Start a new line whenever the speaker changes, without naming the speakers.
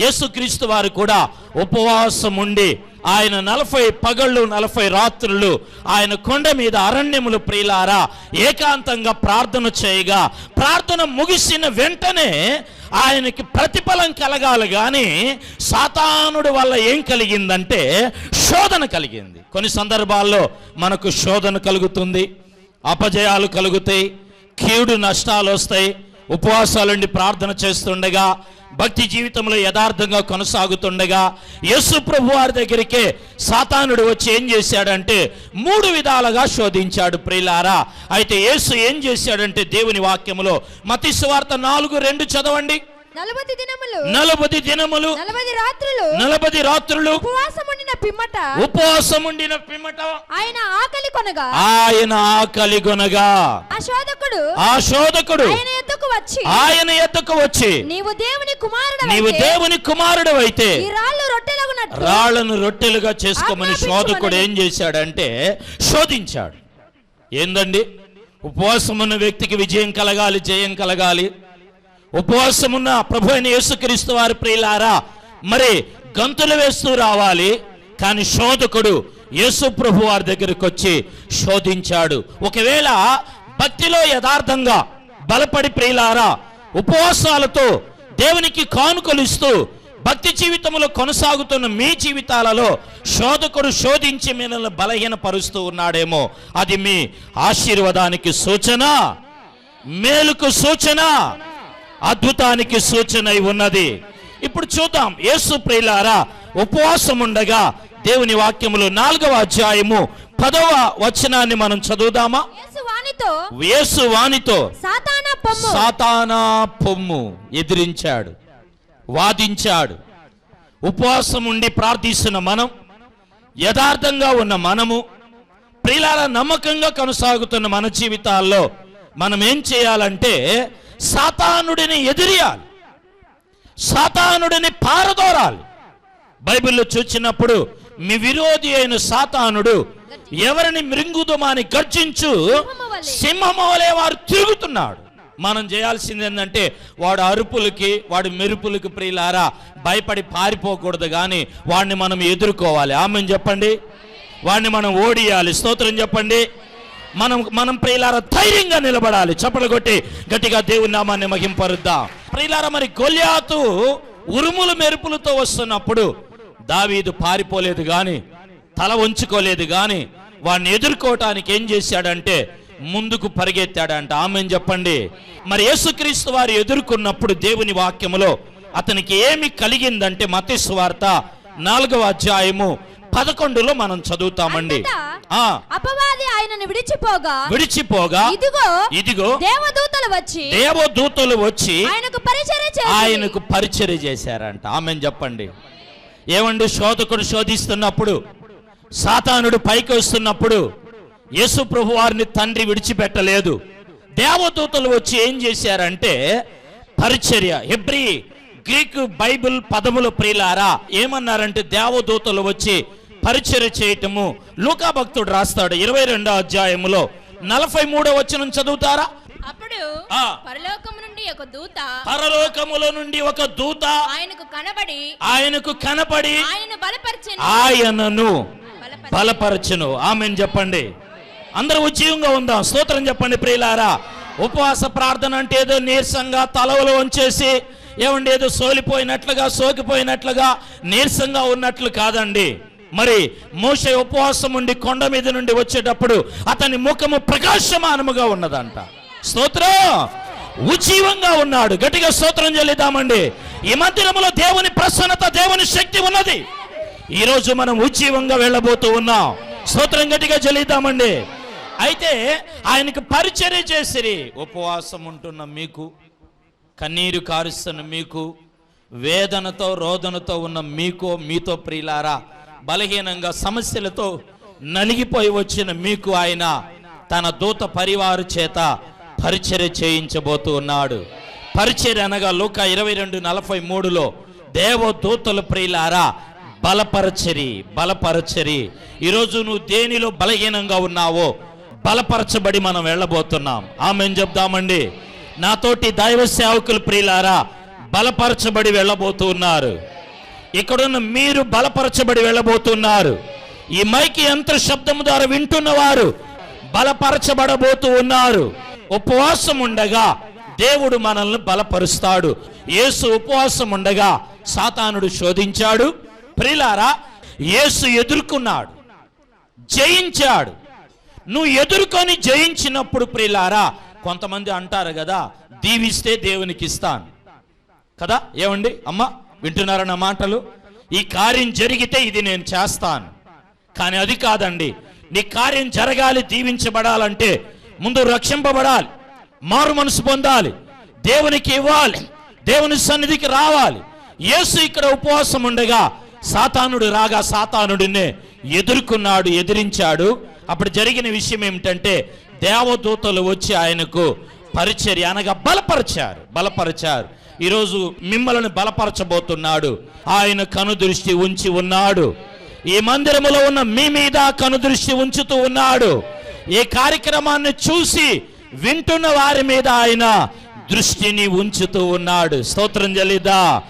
యేసుక్రీస్తు వారు కూడా ఉపవాసం ఉండి ఆయన నలభై పగళ్ళు నలభై రాత్రులు ఆయన కొండ మీద అరణ్యములు ప్రియులారా ఏకాంతంగా ప్రార్థన చేయగా ప్రార్థన ముగిసిన వెంటనే ఆయనకి ప్రతిఫలం కలగాలి కానీ సాతానుడి వల్ల ఏం కలిగిందంటే శోధన కలిగింది. కొన్ని సందర్భాల్లో మనకు శోధన కలుగుతుంది అపజయాలు కలుగుతాయి కీడు నష్టాలు వస్తాయి ఉపవాసాలుండి ప్రార్థన చేస్తుండగా భక్తి జీవితంలో యథార్థంగా కొనసాగుతుండగా యేసు ప్రభు వారి దగ్గరికే సాతానుడు వచ్చి ఏం చేశాడంటే మూడు విధాలుగా శోధించాడు ప్రియులారా. అయితే యేసు ఏం చేశాడంటే దేవుని వాక్యములో మతి సువార్త నాలుగు రెండు చదవండి.
నలభై దినములు. నలభై రాత్రులు.
నలభది రాత్రులు.
ఉపవాసం ఉండిన పిమ్మట.
ఉపవాసం ఉండిన పిమ్మట.
ఆయన ఆకలి కొనగా.
ఆయన ఆకలి గొనగా
ఆ శోధకుడు
ఆ శోధకుడు
ఆయన ఎద్దుకు వచ్చి
ఆయన ఎద్దకు వచ్చి
నీవు దేవుని కుమారుడు
నీవు దేవుని కుమారుడు అయితే
ఈ రాళ్ళు రొట్టెలగునట్లు
రాళ్ళను రొట్టెలుగా చేసుకోమని శోధకుడు ఏం చేశాడంటే శోధించాడు. ఏందండి? ఉపవాసం ఉన్న వ్యక్తికి విజయం కలగాలి జయం కలగాలి. ఉపవాసం ఉన్న ప్రభు అయిన యేసుక్రీస్తు వారి ప్రియులారా మరి గంతులు వేస్తూ రావాలి కానీ శోధకుడు యేసు ప్రభు వారి దగ్గరికి వచ్చి శోధించాడు. ఒకవేళ భక్తిలో యథార్థంగా బలపడి ప్రియులారా ఉపవాసాలతో దేవునికి కానుకలు ఇస్తూ భక్తి జీవితంలో కొనసాగుతున్న మీ జీవితాలలో శోధకుడు శోధించి మిమ్మల్ని బలహీనపరుస్తూ ఉన్నాడేమో అది మీ ఆశీర్వాదానికి సూచన మేలుకు సూచన. అద్భుతానికి సూచన ఉన్నది. ఇప్పుడు చూద్దాం. యేసు ప్రియులారా ఉపవాసం ఉండగా దేవుని వాక్యములు నాలుగవ అధ్యాయము పదవ వచనాన్ని మనం చదువుదామా?
యేసు పొమ్ము.
సాతానా పొమ్ము ఎదిరించాడు వాదించాడు. ఉపవాసం ఉండి ప్రార్థిస్తున్న మనం యథార్థంగా ఉన్న మనము ప్రియులాల నమ్మకంగా కొనసాగుతున్న మన జీవితాల్లో మనం ఏం చేయాలంటే సాతానుడిని ఎదిరియాలి. సాతానుడిని పారదోరాలి. బైబిల్లో చూచినప్పుడు మీ విరోధి అయిన సాతానుడు ఎవరిని మృంగుదమాని గర్జించు సింహమోలే వారు తిరుగుతున్నాడు. మనం చేయాల్సింది ఏంటంటే వాడు అరుపులకి వాడి మెరుపులకి ప్రియులారా భయపడి పారిపోకూడదు కానీ వాడిని మనం ఎదుర్కోవాలి. ఆమెను చెప్పండి? వాడిని మనం ఓడియాలి. స్తోత్రం చెప్పండి? మనం మనం ప్రియులార ధైర్యంగా నిలబడాలి. చప్పలు కొట్టి గట్టిగా దేవుని నామాన్ని మహింపరుద్దాం. ప్రియులార మరి గొల్యాతు ఉరుములు మెరుపులతో వస్తున్నప్పుడు దావీదు పారిపోలేదు గాని తల ఉంచుకోలేదు గాని వాడిని ఎదుర్కోవటానికి ఏం చేశాడంటే ముందుకు పరిగెత్తాడంట. ఆమె చెప్పండి? మరి యేసుక్రీస్తు వారు ఎదుర్కొన్నప్పుడు దేవుని వాక్యములో అతనికి ఏమి కలిగిందంటే మతేశ్వార్త నాలుగవ అధ్యాయము పదకొండులో మనం చదువుతామండి.
అపవాది ఆయనను విడిచిపోగా
విడిచిపోగా
ఇదిగో
ఇదిగో
దేవదూతలు వచ్చి
దేవదూతలు వచ్చి
ఆయనకు పరిచర్య
ఆయనకు పరిచర్య చేశారంట. ఆమె చెప్పండి. ఏమండి? శోధకుడు శోధిస్తున్నప్పుడు సాతానుడు పైకి వస్తున్నప్పుడు యేసు ప్రభు వారిని తండ్రి విడిచిపెట్టలేదు. దేవదూతలు వచ్చి ఏం చేశారంటే పరిచర్య హెబ్రి గ్రీక్ బైబిల్ పదముల ప్రియులారా ఏమన్నారంటే దేవదూతలు వచ్చి పరిచర్య చేయటము లూకా భక్తుడు రాస్తాడు. ఇరవై రెండో అధ్యాయములో నలభై మూడో వచనం చదువుతారా?
అప్పుడు. పరలోకము నుండి ఒక దూత
పరలోకములో నుండి ఒక దూత
ఆయనకు కనబడి
ఆయనకు కనపడి
ఆయనను బలపరిచెను.
ఆయనను
బలపరిచెను.
బలపరచును. ఆమెను చెప్పండి. అందరూ ఉజ్జీవంగా ఉందాం? స్తోత్రం చెప్పండి ప్రియులారా. ఉపవాస ప్రార్థన అంటే ఏదో నీరసంగా తలవలు వంచేసి ఏమండి ఏదో సోలిపోయినట్లుగా సోకిపోయినట్లుగా నీరసంగా ఉన్నట్లు కాదండి. మరి మోషే ఉపవాసం ఉండి కొండ మీద నుండి వచ్చేటప్పుడు అతని ముఖము ప్రకాశమానముగా ఉన్నదంట. స్తోత్రం! ఉజ్జీవంగా ఉన్నాడు. గట్టిగా స్తోత్రం చెల్లిద్దామండి. ఈ మందిరంలో దేవుని ప్రసన్నత దేవుని శక్తి ఉన్నది. ఈ రోజు మనం ఉజ్జీవంగా వెళ్ళబోతూ ఉన్నాం. స్తోత్రం గట్టిగా చెల్లిద్దామండి. అయితే ఆయనకు పరిచర్య చేసిరి. ఉపవాసం ఉంటున్న మీకు కన్నీరు కారుస్తున్న మీకు వేదనతో రోదనతో ఉన్న మీకు మీతో ప్రియులారా బలహీనంగా సమస్యలతో నలిగిపోయి వచ్చిన మీకు ఆయన తన దూత పరివారు చేత పరిచర్య చేయించబోతూ ఉన్నాడు. పరిచర్య అనగా లోక ఇరవై రెండు నలభై మూడులో దేవదూతల ప్రియులారా బలపరచరి బలపరచరి. ఈరోజు నువ్వు దేనిలో బలహీనంగా ఉన్నావో బలపరచబడి మనం వెళ్ళబోతున్నాం. ఆమె చెప్దామండి. నాతోటి దైవ సేవకులు ప్రియులారా బలపరచబడి వెళ్ళబోతున్నారు ఇక్కడున్న మీరు బలపరచబడి వెళ్ళబోతున్నారు. ఈ మైకి యంత్ర శబ్దము ద్వారా వింటున్నవారు బలపరచబడబోతూ ఉన్నారు. ఉపవాసం ఉండగా దేవుడు మనల్ని బలపరుస్తాడు. యేసు ఉపవాసం ఉండగా సాతానుడు శోధించాడు. ప్రిలారా యేసు ఎదుర్కొన్నాడు. జయించాడు. నువ్వు ఎదుర్కొని జయించినప్పుడు ప్రిలారా కొంతమంది అంటారు కదా దీవిస్తే దేవునికి ఇస్తాను కదా? ఏమండి? అమ్మా? వింటున్నారా నా మాటలు? ఈ కార్యం జరిగితే ఇది నేను చేస్తాను. కానీ అది కాదండి. నీ కార్యం జరగాలి దీవించబడాలంటే ముందు రక్షింపబడాలి మారు మనసు పొందాలి దేవునికి ఇవ్వాలి దేవుని సన్నిధికి రావాలి. యేసు ఇక్కడ ఉపవాసం ఉండగా సాతానుడు రాగా సాతానుడినే ఎదుర్కొన్నాడు ఎదిరించాడు. అప్పుడు జరిగిన విషయం ఏమిటంటే దేవదూతలు వచ్చి ఆయనకు పరిచర్య అనగా బలపరిచారు బలపరిచారు. ఈరోజు మిమ్మల్ని బలపరచబోతున్నాడు. ఆయన కనుదృష్టి ఉంచి ఉన్నాడు. ఈ మందిరములో ఉన్న మీ మీద కనుదృష్టి ఉంచుతూ ఉన్నాడు. ఈ కార్యక్రమాన్ని చూసి వింటున్న వారి మీద ఆయన దృష్టిని ఉంచుతూ ఉన్నాడు. స్తోత్రం జలిదా